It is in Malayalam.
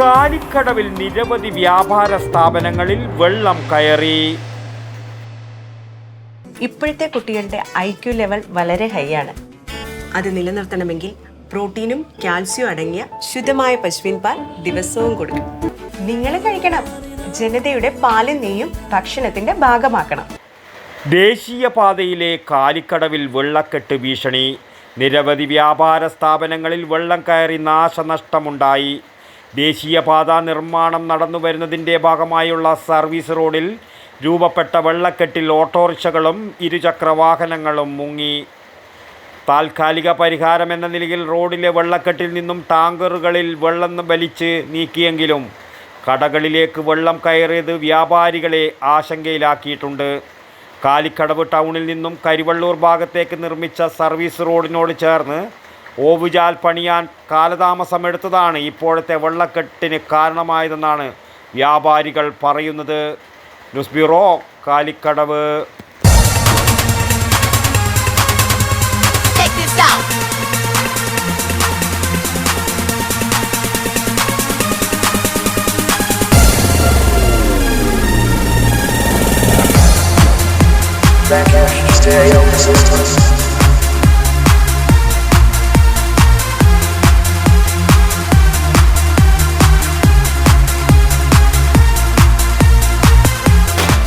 കാലിക്കടവിൽ നിരവധി വ്യാപാര സ്ഥാപനങ്ങളിൽ വെള്ളം കയറി. ഇപ്പോഴത്തെ കുട്ടികളുടെ ഐ ക്യു ലെവൽ വളരെ ഹൈ ആണ്. അത് നിലനിർത്തണമെങ്കിൽ പ്രോട്ടീനും കാൽസ്യവും അടങ്ങിയ ശുദ്ധമായ പശുവിൻ പാൽ ദിവസവും കൊടുക്കും നിങ്ങൾ കഴിക്കണം. ജനതയുടെ പാലും നെയ്യും ഭക്ഷണത്തിന്റെ ഭാഗമാക്കണം. ദേശീയപാതയിലെ കാലിക്കടവിൽ വെള്ളക്കെട്ട് ഭീഷണി. നിരവധി വ്യാപാര സ്ഥാപനങ്ങളിൽ വെള്ളം കയറി നാശനഷ്ടമുണ്ടായി. ദേശീയപാത നിർമ്മാണം നടന്നു വരുന്നതിന്റെ ഭാഗമായുള്ള സർവീസ് റോഡിൽ രൂപപ്പെട്ട വെള്ളക്കെട്ടിൽ ഓട്ടോറിക്ഷകളും ഇരുചക്ര വാഹനങ്ങളും മുങ്ങി. താൽക്കാലിക പരിഹാരം എന്ന നിലയിൽ റോഡിലെ വെള്ളക്കെട്ടിൽ നിന്നും ടാങ്കറുകളിൽ വെള്ളം വലിച്ച് നീക്കിയെങ്കിലും കടകളിലേക്ക് വെള്ളം കയറിയത് വ്യാപാരികളെ ആശങ്കയിലാക്കിയിട്ടുണ്ട്. കാലിക്കടവ് ടൗണിൽ നിന്നും കരിവള്ളൂർ ഭാഗത്തേക്ക് നിർമ്മിച്ച സർവീസ് റോഡിനോട് ചേർന്ന് ഓവുചാൽ പണിയാൻ കാലതാമസമെടുത്തതാണ് ഇപ്പോഴത്തെ വെള്ളക്കെട്ടിന് കാരണമായതെന്നാണ് വ്യാപാരികൾ പറയുന്നത്. News bureau Kalikkadavu. Baccash